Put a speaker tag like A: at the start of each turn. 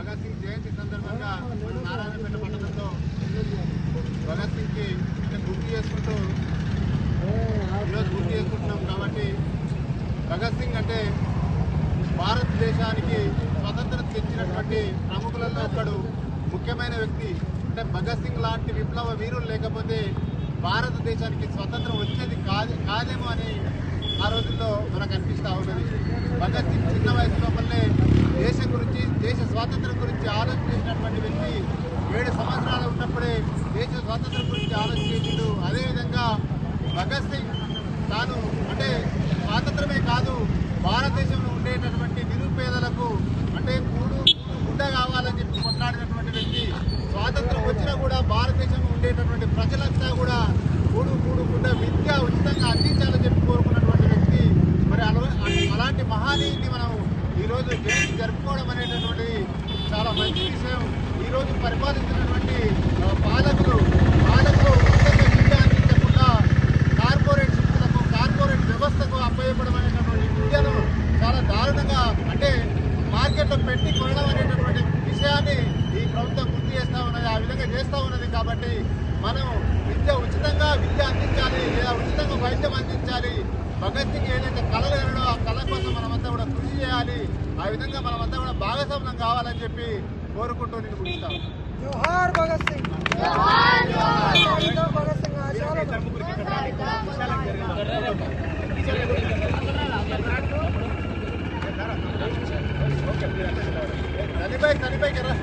A: భగత్ సింగ్ జయంతి సందర్భంగా మన నారాయణపేట పట్టణంలో భగత్ సింగ్కి గుర్తు చేసుకుంటూ ఈరోజు గుర్తు చేసుకుంటున్నాం కాబట్టి భగత్ సింగ్ అంటే భారతదేశానికి స్వతంత్రం తెచ్చినటువంటి ప్రముఖులలో ఒకడు ముఖ్యమైన వ్యక్తి. అంటే భగత్ సింగ్ లాంటి విప్లవ వీరులు లేకపోతే భారతదేశానికి స్వతంత్రం వచ్చేది కాదు కాదేమో అని ఆ రోజుల్లో మనకు అనిపిస్తూ ఉన్నది. భగత్ సింగ్ చిన్న వయసు లోపలనే స్వాతంత్రం గురించి ఆలోచించినటువంటి వ్యక్తి ఏడు సంవత్సరాలు ఉన్నప్పుడే దేశ స్వాతంత్రం గురించి ఆలోచించిండు అదేవిధంగా భగత్ సింగ్ తాను అంటే స్వాతంత్రమే కాదు భారతదేశంలో ఉండేటటువంటి నిరుపేదలకు అంటే కూడు గుడ్డ కావాలని చెప్పి కొట్లాడినటువంటి వ్యక్తి. స్వాతంత్రం వచ్చినా కూడా భారతదేశంలో ఉండేటటువంటి ప్రజలంతా కూడా కూడు కూడు గుడ్డ విద్య ఉచితంగా అంది ఈరోజు జయంతి జరుపుకోవడం అనేటటువంటిది చాలా మంచి విషయం. ఈరోజు పరిపాలించినటువంటి పాలకులు పాలకులు ఉచితంగా విద్య అందించకుండా కార్పొరేట్ శక్తులకు కార్పొరేట్ వ్యవస్థకు అప్పయ్యపడం అనేటటువంటి విద్యను చాలా దారుణంగా అంటే మార్కెట్లో పెట్టి కొనడం అనేటటువంటి విషయాన్ని ఈ ప్రభుత్వం గుర్తు చేస్తూ ఉన్నది. ఆ విధంగా చేస్తూ ఉన్నది కాబట్టి మనం విద్య ఉచితంగా విద్య అందించాలి లేదా ఉచితంగా వైద్యం అందించాలి. భగత్ సింగ్ ఏదైతే కళ కలడో ఆ కళ కోసం మనమంతా కూడా కృషి చేయాలి ఆ విధంగా మనమంతా కూడా భాగస్వామ్యం కావాలని చెప్పి కోరుకుంటూ నేను ముగిస్తాను.
B: జోహార్ భగత్ సింగ్. భగత్ సింగ్
A: కదా